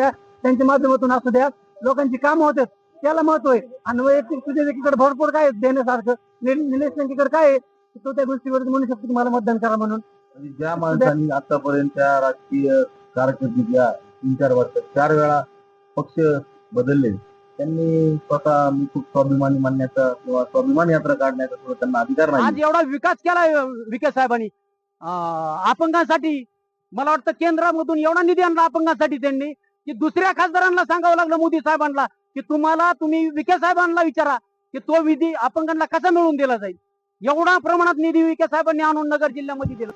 द्या त्यांच्या माध्यमातून असू द्या. लोकांची कामं होतात त्याला महत्त्व आहे. आणि वैयक्तिक तुझ्या एकीकडे भरपूर काय देण्यासारखं. निलेश लंकेकडे काय आहे? तो त्या गोष्टीवर म्हणू शकतो तुम्हाला मतदान करा म्हणून. ज्या माणसांनी आतापर्यंतच्या राजकीय कारकिर्दीतल्या तीन चार वर्षात चार वेळा पक्ष बदलले त्यांनी स्वतः मी खूप स्वाभिमानी मानण्याचा किंवा स्वाभिमान यात्रा काढण्याचा सुद्धा त्यांना अधिकार नाही. आज एवढा विकास केलाय विखे साहेबांनी. अपंगांसाठी मला वाटतं केंद्रामधून एवढा निधी आणला अपंगांसाठी त्यांनी. की दुसऱ्या खासदारांना सांगावं लागलं मोदी साहेबांना की तुम्हाला तुम्ही विखे साहेबांना विचारा की तो विधी अपंगांना कसा मिळवून दिला जाईल? एवढा प्रमाणात निधी विखे साहेबांनी आणून नगर जिल्ह्यामध्ये दिला.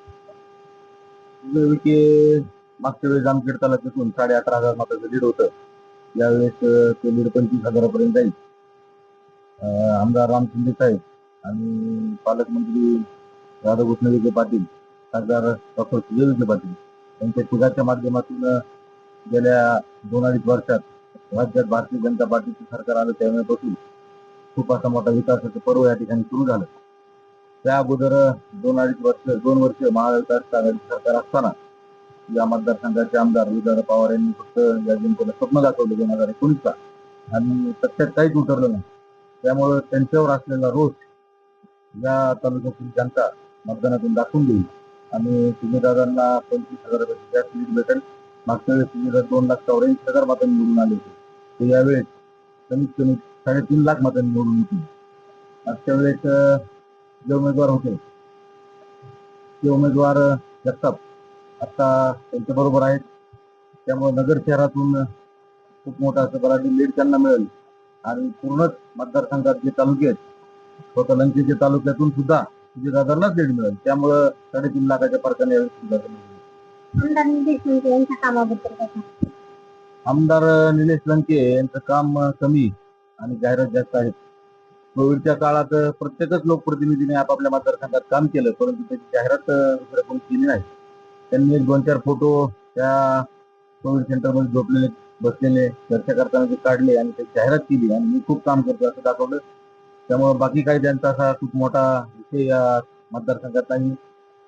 सुजय विखे मागच्या वेळेस जामखेड तालुक्यातून साडे अठरा हजार मताचं लीड होतं. यावेळेस ते लीड पंचवीस हजारापर्यंत जाईल. आमदार राम शिंदे साहेब आणि पालकमंत्री राधाकृष्ण विखे पाटील खासदार डॉक्टर सुजय विखे पाटील यांच्या तिघाच्या माध्यमातून गेल्या दोन अडीच वर्षात राज्यात भारतीय जनता पार्टीचं सरकार आलं त्यावेळेपासून खूप असा मोठा विकासाचं पर्व या ठिकाणी सुरू झालं. त्या अगोदर दोन अडीच वर्ष दोन वर्ष महाविकास आघाडी सरकार असताना या मतदारसंघाचे आमदार विदर पवार यांनी फक्त या जनतेला स्वप्न दाखवले दोन हजार एकोणीसला आणि सत्यात काहीच उतरलं नाही. त्यामुळं त्यांच्यावर असलेला रोष या तालुक्यातील जनता मतदानातून दाखवून देईल. आणि सुजयदादांना पंचवीस हजारापेक्षा जास्त लीड भेटेल. मागच्या वेळेस सुजयदादा दोन लाख चौऱ्याऐंशी हजार मतांनी निवडून आले होते. तर यावेळेस कमीत कमी साडेतीन लाख मतांनी निवडून येतील. मागच्या वेळेस जे उमेदवार होते ते उमेदवार जगताप. आता त्यांच्या बरोबर आहेत. त्यामुळे नगर शहरातून खूप मोठा असं बराडी लीड त्यांना मिळेल. आणि पूर्णच मतदारसंघात जे तालुके आहेत स्वतः लंकेच्या तालुक्यातून सुद्धा दादांनाच लीड मिळेल. त्यामुळं साडेतीन लाखाच्या फरकाने यावेळी सुद्धा आमदार निलेश लंके यांच्या कामाबद्दल काय सांगता? आमदार निलेश लंके यांचं काम कमी आणि जाहिरात जास्त आहे कोविडच्या काळात प्रत्येकच लोकप्रतिनिधीने आपापल्या मतदारसंघात काम केलं परंतु त्याची जाहिरात दुसऱ्या कोणी केली नाही. त्यांनी एक दोन चार फोटो त्या कोविड सेंटरमध्ये झोपलेले बसलेले चर्चा करताना ते काढले आणि त्याची जाहिरात केली आणि मी खूप काम करतो असं दाखवलं. त्यामुळे बाकी काही त्यांचा असा खूप मोठा विषय या मतदारसंघात नाही.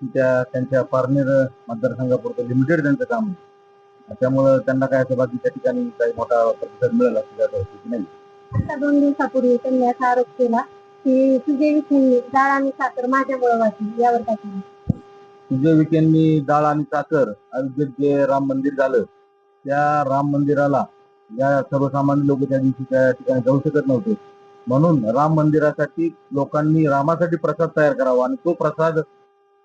त्या त्यांच्या पारनेर मतदारसंघापुरतं लिमिटेड त्यांचं काम आहे. त्यामुळं त्यांना काय असं बाकीच्या ठिकाणी काही मोठा प्रतिसाद मिळेल स्थिती नाही. आता दोन दिवसापूर्वी त्यांनी असा आरोप केला की सुजय विखेंनी डाळ आणि साखर माझ्यामुळे वाटली यावर काय सांगता? सुजय विखेंनी डाळ आणि साखर अयोध्येत जे राम मंदिर झालं त्या राम मंदिराला या सर्वसामान्य लोक त्या दिवशी त्या ठिकाणी जाऊ शकत नव्हते. म्हणून राम मंदिरासाठी लोकांनी रामासाठी प्रसाद तयार करावा आणि तो प्रसाद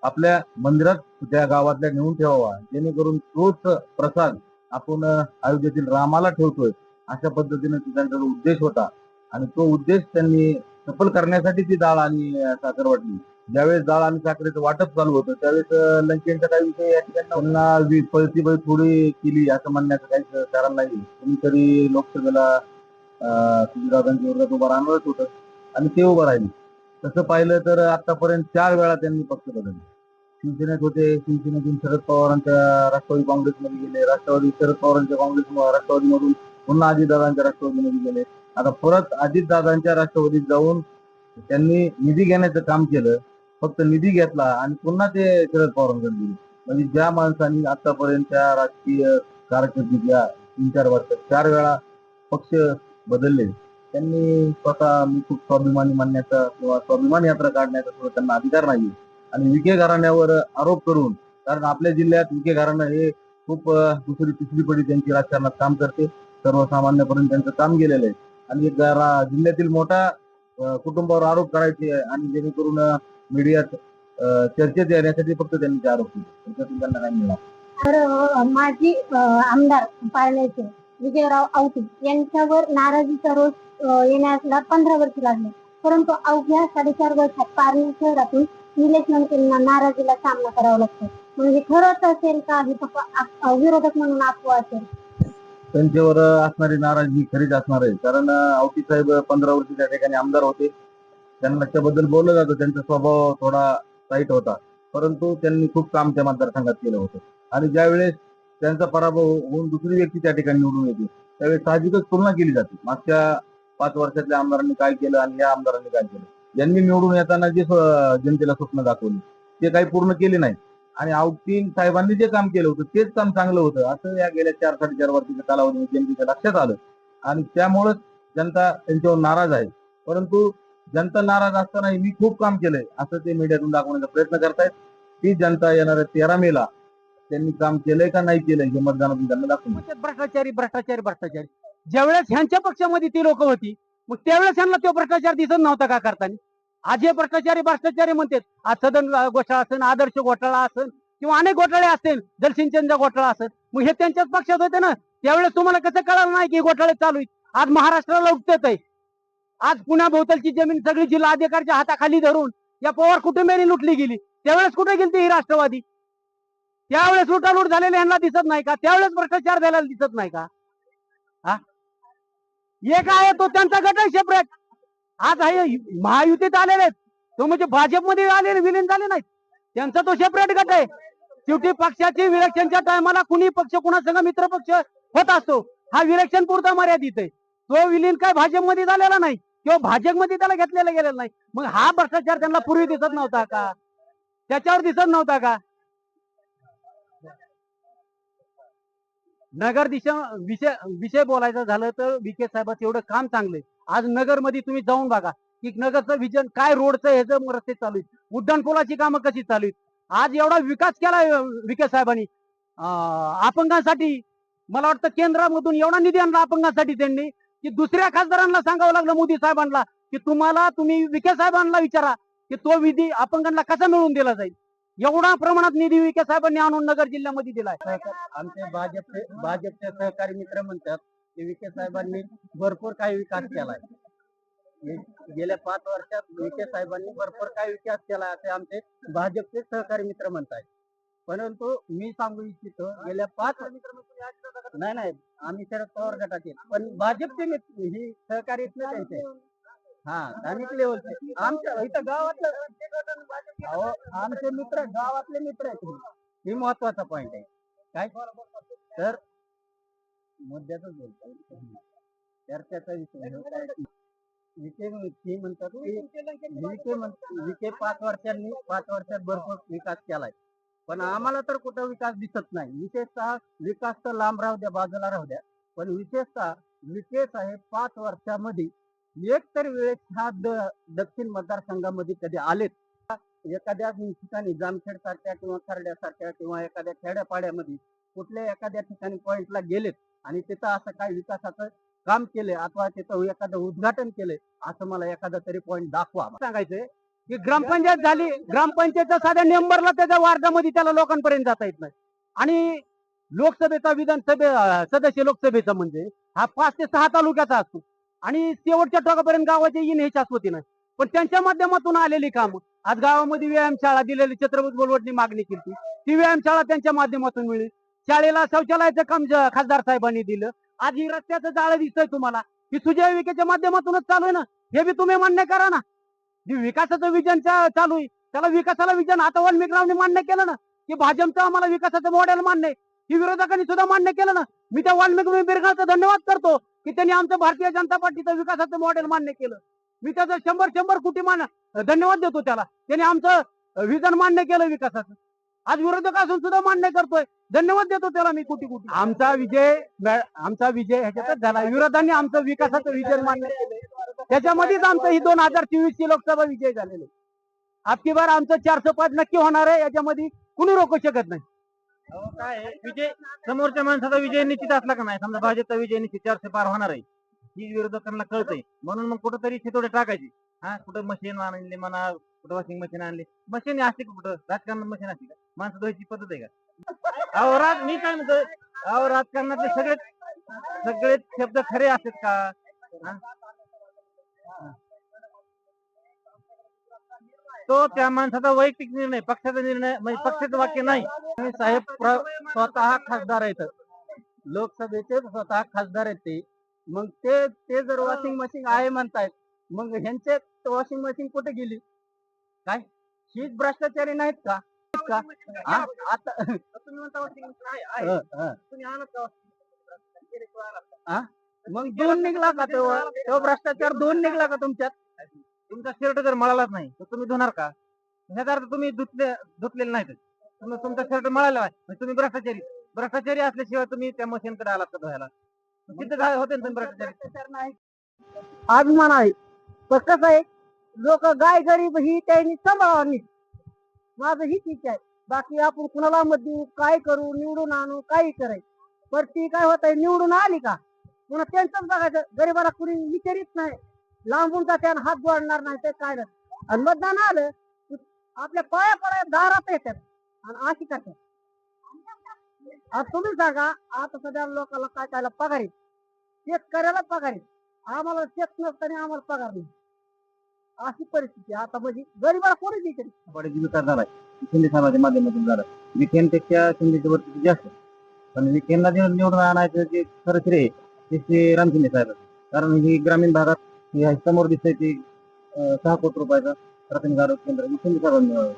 आपल्या मंदिरात त्या गावातल्या नेऊन ठेवावा. जेणेकरून तोच प्रसाद आपण अयोध्येतील रामाला ठेवतोय अशा पद्धतीने त्यांचा उद्देश होता. आणि तो उद्देश त्यांनी सफल करण्यासाठी ती डाळ आणि साखर वाटली. ज्यावेळेस डाळ आणि साखरेचं वाटप चालू होतं त्यावेळेस लंकेंचा काही विषय या ठिकाणी पळती बळी थोडी केली असं म्हणण्याचं काहीच कारण नाही. कुणीतरी लोकसभेला अं, वर्गात उभं राहणारच होतं. आणि ते उभं राहिले. तसं पाहिलं तर आतापर्यंत चार वेळा त्यांनी पक्ष बदलले. शिवसेनेत होते. शिवसेनेतून शरद पवारांच्या राष्ट्रवादी काँग्रेसमध्ये गेले. राष्ट्रवादी शरद पवारांच्या काँग्रेस राष्ट्रवादीमधून पुन्हा अजितदादांच्या राष्ट्रवादीमध्ये गेले. आता परत अजितदादांच्या राष्ट्रवादीत जाऊन त्यांनी निधी घेण्याचं काम केलं. फक्त निधी घेतला आणि पुन्हा ते शरद पवारांकडे गेले. म्हणजे ज्या माणसांनी आतापर्यंतच्या राजकीय कारकिर्दीतल्या तीन चार वर्षात चार वेळा पक्ष बदलले त्यांनी स्वतः मी खूप स्वाभिमानी मानण्याचा किंवा स्वाभिमान यात्रा काढण्याचा थोडं त्यांना अधिकार नाही आणि विखे घराण्यावर आरोप करून कारण आपल्या जिल्ह्यात विखे घराणं हे खूप दुसरी तिसरी पडी त्यांची राजकारणात काम करते. सर्वसामान्यपर्यंत त्यांचं काम गेलेलं आहे. आणि जिल्ह्यातील मोठा कुटुंबावर आरोप करायचे आणि जेणेकरून मीडियात चर्चेत येण्यासाठी फक्त त्यांनी ते आरोप केले. त्याच्यातून त्यांना काय मिळालं तर माजी आमदार पाळण्याचे विजयराव आवटी यांच्यावर नाराजीचा रोज अं, येण्याला पंधरा वर्ष लागले. परंतु अवघ्या साडेचार वर्षात पारणे शहरातून निलेश त्यांना नाराजीला सामना करावा लागतो. म्हणजे खरंच असेल का हे फक्त विरोधक म्हणून अफवा असेल? त्यांच्यावर असणारी नाराजी खरीच असणार आहे. कारण आवटी साहेब पंधरा वर्ष त्या ठिकाणी आमदार होते. त्यांना त्याबद्दल बोललं जातं. त्यांचा स्वभाव थोडा टाईट होता. परंतु त्यांनी खूप काम त्या मतदारसंघात केलं होतं. आणि ज्यावेळेस त्यांचा पराभव होऊन दुसरी व्यक्ती त्या ठिकाणी निवडून येते त्यावेळेस साहजिकच तुलना केली जाते. मागच्या पाच वर्षातल्या आमदारांनी काय केलं आणि या आमदारांनी काय केलं? यांनी निवडून येताना जे जनतेला स्वप्न दाखवले ते काही पूर्ण केले नाही आणि आउटिंग साहेबांनी जे काम केलं होतं तेच काम चांगलं होतं. असं या गेल्या चार साडेचार वर्षाच्या कालावधीमध्ये जनतेच्या लक्षात आलं. आणि त्यामुळेच जनता त्यांच्यावर नाराज आहे. परंतु जनता नाराज असतानाही मी खूप काम केलंय असं ते मीडियातून दाखवण्याचा प्रयत्न करतायत. ती जनता येणाऱ्या तेरा मेला त्यांनी काम केलंय का नाही केलंय हे मतदानातून त्यांना दाखवून म्हणजे भ्रष्टाचारी भ्रष्टाचारी भ्रष्टाचारी. ज्यावेळेस ह्यांच्या पक्षामध्ये ती लोक होती मग त्यावेळेस त्यांना तो भ्रष्टाचार दिसत नव्हता का करताना? आज हे भ्रष्टाचारी भ्रष्टाचारी म्हणतात आज सदन घोटाळा असेल आदर्श घोटाळा असेल किंवा अनेक घोटाळे असतील जलसिंचनचा घोटाळा असेल मग हे त्यांच्याच पक्षात होते ना? त्यावेळेस तुम्हाला कसं कळालं नाही की घोटाळे चालू आहेत? आज महाराष्ट्राला उठत आहे. आज पुण्या भोवतालची जमीन सगळी जिल्हा अधिकाऱ्याच्या हाताखाली धरून या पवार कुटुंबियांनी लुटली गेली. त्यावेळेस कुठे गेली ही राष्ट्रवादी? त्यावेळेस लुटालूट झालेले यांना दिसत नाही का? त्यावेळेस भ्रष्टाचार झालेला दिसत नाही का? एक आहे? तो त्यांचा गट आहे सेपरेट आज आहे महायुतीत आलेले आहेत. तो म्हणजे भाजपमध्ये आलेले विलीन झाले नाहीत. त्यांचा तो सेपरेट गट आहे. शेवटी पक्षाची विलक्षणच्या टायमाला कुणी पक्ष कुणासंग मित्र पक्ष होत असतो हा विलक्षण पुरता मर्यादित आहे. तो विलीन काय भाजपमध्ये झालेला नाही किंवा भाजपमध्ये त्याला घेतलेला गेलेला नाही. मग हा भ्रष्टाचार त्यांना पूर्वी दिसत नव्हता का? त्याच्यावर दिसत नव्हता का? नगर दिशा विषय विषय बोलायचा झालं तर विखे साहेबाचं एवढं काम चांगलंय आज नगरमध्ये तुम्ही जाऊन बघा की नगरचं विजन काय रोडचं ह्याचं रस्ते चालू आहेत उड्डाण कामं कशी चालू आहेत? आज एवढा विकास केला विके विखे साहेबांनी. अपंगांसाठी मला वाटतं केंद्रामधून एवढा निधी आणला अपंगांसाठी त्यांनी की दुसऱ्या खासदारांना सांगावं लागलं मोदी साहेबांना की तुम्हाला तुम्ही विखे साहेबांना विचारा की तो विधी अपंगांना कसा मिळवून दिला जाईल? एवढा प्रमाणात निधी विके साहेबांनी आणून नगर जिल्ह्यामध्ये दिलाय. आमचे भाजपचे भाजपचे सहकारी मित्र म्हणतात की विखे साहेबांनी भरपूर काही विकास केलाय. गेल्या पाच वर्षात विखे साहेबांनी भरपूर काही विकास केला असे आमचे भाजपचे सहकारी मित्र म्हणतायत. परंतु मी सांगू इच्छितो गेल्या पाच नाही नाही आम्ही शरद पवार गटातील पण भाजपचे ही सहकारी इथले त्यांचे हा स्थानिक लेवलचे. आमच्या इथं गावातलं अहो, आमचे मित्र गावातले मित्र आहेत हे. महत्त्वाचा पॉइंट आहे. काय? तर मुद्द्यातच बोलतो. चर्चेचा विषय आहे. विके विखे म्हणतात की विखे विखे पाच वर्षांनी पाच वर्षात भरपूर विकास केलाय. पण आम्हाला तर कुठं विकास दिसत नाही. विशेषतः विकास तर लांब राहू द्या बाजूला राहू द्या. पण विशेषतः विखे साहेब पाच वर्षामध्ये एक तरी वेळेस ह्या दक्षिण मतदारसंघामध्ये कधी आलेत एखाद्या ठिकाणी जामखेड सारख्या किंवा खरड्यासारख्या किंवा एखाद्या खेड्यापाड्यामध्ये कुठल्या एखाद्या ठिकाणी पॉइंटला गेलेत आणि तिथं असं काही विकासाचं काम केले अथवा तिथं एखादं उद्घाटन केलंय असं मला एखादा तरी पॉइंट दाखवा. सांगायचंय की ग्रामपंचायत झाली ग्रामपंचायतचा साध्या मेंबरला त्याच्या वार्डामध्ये त्याला लोकांपर्यंत जाता येत नाही. आणि लोकसभेचा विधानसभे सदस्य लोकसभेचा म्हणजे हा पाच ते सहा तालुक्याचा असतो. आणि शेवटच्या टोकापर्यंत गावाचे इन हे शाश्वती पण त्यांच्या माध्यमातून आलेली काम आज गावामध्ये व्यायामशाळा दिलेली छत्रपती बोलवटनी मागणी केली. ती व्यायामशाळा त्यांच्या माध्यमातून मिळेल. शाळेला शौचालयाचं काम खासदार साहेबांनी दिलं. आज ही रस्त्याचं जाळं दिसतंय तुम्हाला. ही सुजय विकेच्या माध्यमातूनच चालू आहे ना? हे बी तुम्ही मान्य करा ना. जे विकासाचं विजन चालू आहे त्याला विकासाला विजन आता वाल्मिकरावने मान्य केलं ना? की भाजपचं आम्हाला विकासाचं मॉडेल मान्य आहे. ही विरोधकांनी सुद्धा मान्य केलं ना? मी त्या वाल्मिक बिरगावचा धन्यवाद करतो. की त्यांनी आमचं भारतीय जनता पार्टीचं विकासाचं मॉडेल मान्य केलं. मी त्याचं शंभर शंभर कोटी मान धन्यवाद देतो त्याला. त्याने आमचं विजन मान्य केलं विकासाचं. आज विरोधक असून सुद्धा मान्य करतोय. धन्यवाद देतो त्याला मी कुठे कुठे आमचा विजय आमचा विजय ह्याच्यातच झाला. विरोधांनी आमचं विकासाचं विजन मान्य केलं त्याच्यामध्येच आमचं ही दोन हजार चोवीस ची लोकसभा विजय झालेली आपकी बार आमचं चारशे पाच नक्की होणार आहे. याच्यामध्ये कुणी रोखू शकत नाही. काय आहे, विजय समोरच्या माणसाचा विजय निश्चित असला का नाही? समजा भाजपचा विजय निश्चित चारशे पार होणार आहे. ही विरोधकांना कळतंय. म्हणून मग कुठंतरी थोडे टाकायची. हा? कुठं मशीन आणली म्हणा कुठं वॉशिंग मशीन आणली. मशीन असते का कुठं? राजकारणात मशीन असते का? माणसं धुवायची पद्धत आहे का? अहो राज मी काय म्हणतोय? अहो राजकारणातले सगळे सगळे शब्द खरे असतात का? हा? तो त्या माणसाचा वैयक्तिक निर्णय पक्षाचा निर्णय म्हणजे पक्षाचं वाक्य नाही. आणि साहेब स्वतः खासदार आहेत. लोकसभेचे स्वतः खासदार आहेत ते. मग ते ते जर वॉशिंग मशीन आहे म्हणतायत मग ह्यांचे वॉशिंग मशीन कुठे गेली? काय? हीच भ्रष्टाचारी नाहीत का? आता तुम्ही म्हणता आहे? मग दोन निघला का तो? भ्रष्टाचार दोन निघला का तुमच्यात? तुमचा शर्ट जर मळालाच नाही तर तुम्ही धुणार का? ह्याचा अर्थ तुम्ही धुतले धुतलेले नाहीत. समजा तुमचा शर्ट मळाला आहे म्हणजे तुम्ही भ्रष्टाचारी. भ्रष्टाचारी असल्याशिवाय तुम्ही त्या मशीनकडे आलात का धुवायला? सिद्ध झाले होते ना तुम्ही भ्रष्टाचारी. अभिमान आहे. पण कसं आहे लोक गाय गरीब ही त्यांनी सांभाळावी माझं हीच इच्छा आहे. बाकी आपण कुणाला मत देऊ काय करू निवडून आणू काही करायचं. पण ती काय होत आहे निवडून आली का? पुन्हा त्यांचंच बघायचं. गरीबाला कुणी विचारित नाही. लांबून का त्यानं हात जोडणार नाही ते काय आणि मतदान आलं आपल्या पाया पाया दारात येतात. आणि अशी करतात. आता तुम्ही सांगा आता सध्या लोकांना काय करायला पगार आहे. शेतकऱ्याला पगार आहे. आम्हाला शेत नसताना आम्हाला पगार नाही. अशी परिस्थिती आता म्हणजे गरीबाला कोणी विचारित नाही. बरेच विकास झालाय. शिंदे समाजाच्या माध्यमातून झाला. विखेंपेक्षा शिंदेच्या वरती जास्त. पण विखेंना जे निवडून आणायचं जे खरं श्रेय ते श्री राम साहेब कारण ही ग्रामीण भागात हे आहे. समोर दिसतंय ते सहा कोटी रुपयाचा प्राथमिक आरोग्य केंद्र. हे शिंदे साहेबांनी मिळवलं.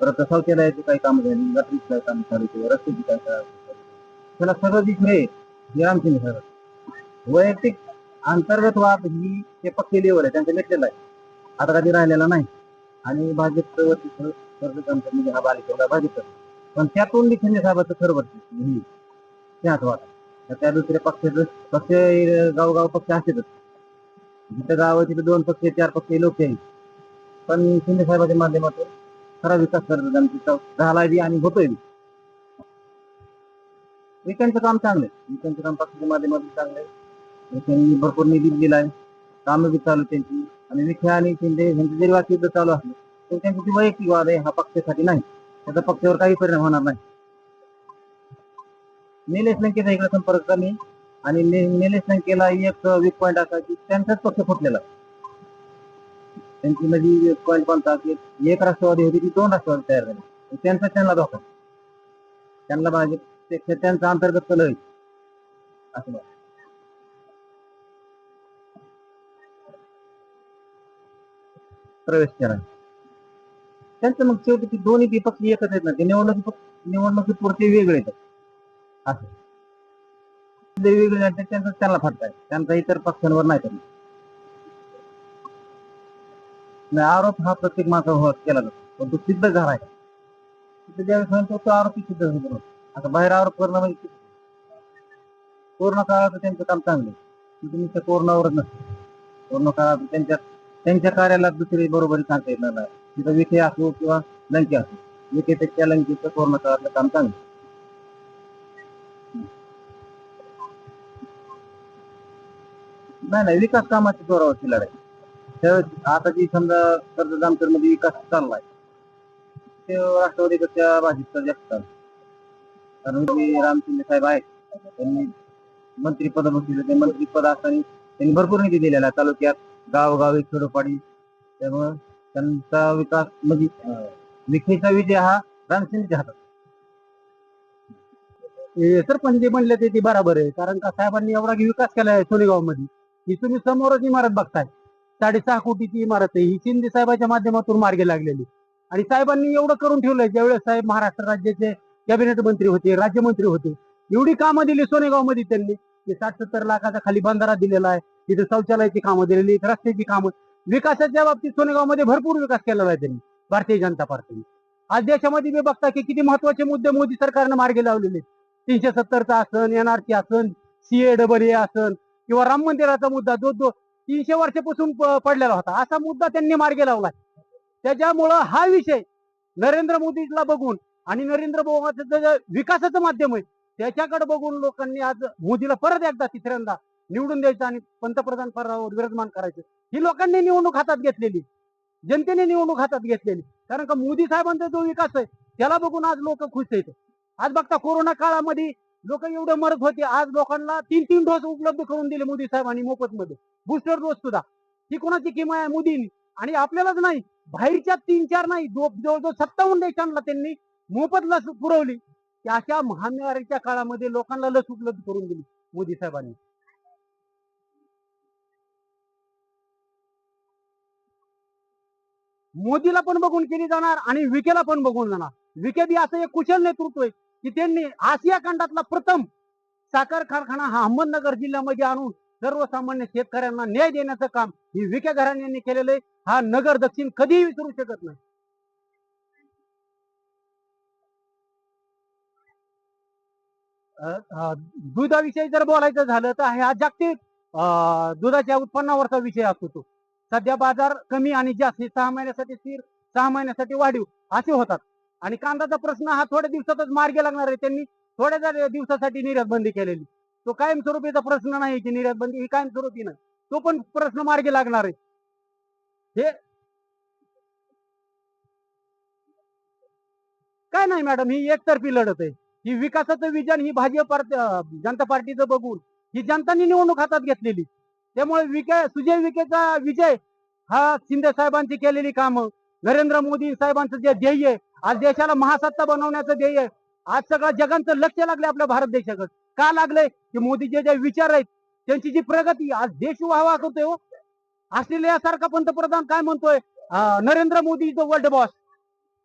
परत शौचालयाचे काही काम झाली गटरीचे काही काम चालू केले रस्त्याची काही त्याला सगळं जे श्रेय हे राम शिंदे वैयक्तिक अंतर्गत वाद ही ते पक्के लेवल आहे. त्यांचं मिटलेलं आहे. आता कधी राहिलेला नाही. आणि भाजप म्हणजे हा बालिकेला भाजप पण त्यातून बी शिंदे साहेबाचं खरं वाटतं ही. त्यात वाटा त्या दुसऱ्या पक्षाचं पक्ष गावगाव पक्ष असेलच जिथं गाव आहे तिथं दोन पक्ष चार पक्ष लोक आहेत. पण शिंदे साहेबांच्या माध्यमातून खरा विकास करतात आणि तिथं झालाय बी आणि होतोय बी. विकांचं काम चांगलं आहे विकांचं काम पक्षाच्या माध्यमातून चांगलं आहे त्यांनी भरपूर निधी दिलाय. कामं बी चालू त्यांची. आणि विखे आणि शिंदे यांचं जरी वाद युद्ध चालू असलं तर त्यांची ती वैयक्तिक वाद आहे हा पक्षासाठी नाही. त्याचा पक्षावर काही परिणाम होणार नाही. निलेश लंकेचा इकडे संपर्क कमी आणि नि- निलेश लंकेला एक वीक पॉईंट असा की त्यांचाच पक्ष फुटलेला. त्यांची म्हणजे पॉईंट कोणता की एक राष्ट्रवादी होती ती दोन राष्ट्रवादी तयार झाली. त्यांचा त्यांना धोका. त्यांना भाजप त्यांचा अंतर्गत कल होईल असं प्रवेश केला. त्यांचं मग शेवटी दोन्ही ती पक्ष एकच आहेत ना. ते निवडणुकी निवडणुकी पुरते वेगळे आहेत. असं. ते वेगळे त्यांचा त्यांना फटका आहे. त्यांचा इतर पक्षांवर नाही करणार. नाही आरोप हा प्रत्येक माणसावर केला जातो. पण तो सिद्ध झाला आहे. सिद्ध ज्यावेळेस म्हणतो तो आरोपी सिद्ध होतो आता बाहेर आरोप करणं म्हणजे कोरोना काळात त्यांचं काम चांगलं आहे. तुम्ही नुसतं कोरोनावरच नसतं. कोरोना काळात त्यांच्या त्यांच्या कार्याला दुसरी बरोबरी सांगता येणार नाही. तिथं विखे असो किंवा लंके असो. विखेपेक्षा लंकेचं कोरोना काळातलं काम चांगलं नाही नाही विकास कामाची जोरावरची लढाई. तर आता जी समजा कर्ज जामखेडमध्ये विकास चाललाय ते राष्ट्रवादीपेक्षा भाजपचा जास्त कारण जे राम शिंदे साहेब आहेत. त्यांनी मंत्रीपद बसले ते मंत्रीपद असताना त्यांनी भरपूर निधी दिलेला तालुक्यात. गावगावी खेडोपाडी. त्यामुळं त्यांचा विकास म्हणजे विखेचा विजय हा रामसिंगच्या हातात. हे सरपंच जे म्हणले ते ते बरोबर आहे. कारण का साहेबांनी एवढा विकास केलाय सोनेगावमध्ये ही तुम्ही समोरच इमारत बघताय. साडेसहा कोटीची इमारत आहे. ही शिंदे साहेबाच्या माध्यमातून मार्गे लागलेली. आणि साहेबांनी एवढं करून ठेवलंय ज्यावेळेस साहेब महाराष्ट्र राज्याचे कॅबिनेट मंत्री होते राज्यमंत्री होते. एवढी कामं दिली सोनेगावमध्ये त्यांनी. की साठ सत्तर लाखाचा खाली बंधारा दिलेला आहे. तिथे शौचालयाची कामं दिलेली आहेत, रस्त्याची कामं. विकासाच्या बाबतीत सोनेगावमध्ये भरपूर विकास केलेला आहे त्यांनी भारतीय जनता पार्टीने. आज देशामध्ये मी बघता की किती महत्त्वाचे मुद्दे मोदी सरकारनं मार्गी लावलेले तीनशे सत्तरचा आसन एनआरसी आसन सीए डबल ए आसन किंवा राम मंदिराचा मुद्दा जो जो तीनशे वर्षापासून पडलेला होता असा मुद्दा त्यांनी मार्गे लावला त्याच्यामुळं हा विषय नरेंद्र मोदीला बघून आणि नरेंद्र मोदीचं जे विकासाचं माध्यम आहे त्याच्याकडे बघून लोकांनी आज मोदीला परत एकदा तिसऱ्यांदा निवडून द्यायचं आणि पंतप्रधान पदावर विराजमान करायचं. ही लोकांनी निवडणूक हातात घेतलेली. जनतेने निवडणूक हातात घेतलेली. कारण का मोदी साहेबांचा जो विकास आहे त्याला बघून आज लोक खुश आहेत. आज बघता कोरोना काळामध्ये लोक एवढे मरत होते. आज लोकांना तीन तीन डोस उपलब्ध करून दिले मोदी साहेबांनी मोफत मध्ये बुस्टर डोस सुद्धा. ही कोणाची किंमत आहे? मोदींनी. आणि आपल्यालाच नाही. बाहेरच्या तीन चार नाही. जवळजवळ सत्तावन्न देशांना त्यांनी मोफत लस पुरवली. की अशा महामारीच्या काळामध्ये लोकांना लस उपलब्ध करून दिली मोदी साहेबांनी. मोदीला पण बघून केली जाणार आणि विकेला पण बघून जाणार. विके बी असं एक कुशल नेतृत्व आहे. की त्यांनी आशिया खंडातला प्रथम साखर कारखाना हा अहमदनगर जिल्ह्यामध्ये आणून सर्वसामान्य शेतकऱ्यांना न्याय देण्याचं काम ही विखे घराण्यांनी केलेलं आहे. हा नगर दक्षिण कधीही विसरू शकत नाही. दुधाविषयी जर बोलायचं झालं तर हा जागतिक दुधाच्या उत्पन्नावरचा विषय असतो तो. सध्या बाजार कमी आणि जास्त सहा महिन्यासाठी स्थिर सहा महिन्यासाठी वाढीव असे होतात. आणि कांद्याचा प्रश्न हा थोड्या दिवसातच मार्गी लागणार आहे. त्यांनी थोड्या जर दिवसासाठी निर्यात बंदी केलेली. तो कायमस्वरूपीचा प्रश्न नाही की निर्यात बंदी ही कायमस्वरूपी नाही. तो पण प्रश्न मार्गी लागणार आहे. हे काय नाही मॅडम ही एकतर्फी लढत आहे. ही विकासाचं विजन ही भाजप जनता पार्टीचं बघून ही जनतांनी निवडणूक हातात घेतलेली. त्यामुळे विखे सुजय विकेचा विजय हा शिंदे साहेबांची केलेली कामं. नरेंद्र मोदी साहेबांचं जे ध्येय आहे आज देशाला महासत्ता बनवण्याचं ध्येय. आज सगळं जगांचं लक्ष लागले आपल्या भारत देशाकडे. का लागलंय? की मोदीचे जे विचार आहेत त्यांची जी प्रगती आज देश वाहवा करतोय हो. ऑस्ट्रेलियासारखा पंतप्रधान काय म्हणतोय? Narendra Modi is the world boss.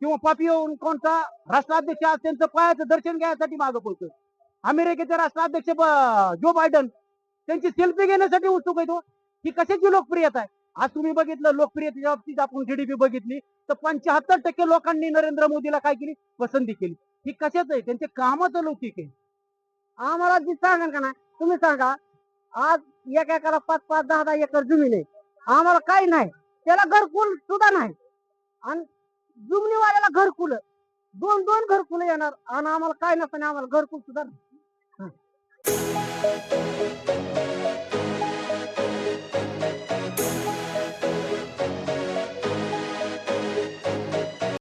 किंवा पापियो कोणता राष्ट्राध्यक्ष आज त्यांचं पायाचं दर्शन घ्यायसाठी मागं पडतोय. अमेरिकेचे राष्ट्राध्यक्ष जो बायडन त्यांची सेल्फी घेण्यासाठी उत्सुक आहे तो हो. ही कशाची लोकप्रियता आहे? आज तुम्ही बघितलं लोकप्रियतेच्या बाबतीत आपण जीडीपी बघितली. तर पंच्याहत्तर टक्के लोकांनी नरेंद्र मोदीला काय केली? पसंती केली. ही कशाच आहे? त्यांचे कामाचं लौकिक आहे. आम्हाला जी सांगा का नाही? तुम्ही सांगा आज एक एकाला पाच पाच दहा दहा एकर जमीन आहे. आम्हाला काही नाही. त्याला घरकुल सुद्धा नाही. आणि जुमनीवाल्याला घरकुल. दोन दोन घरकुल येणार. आणि आम्हाला काय नसताना आम्हाला घरकुल सुद्धा नाही.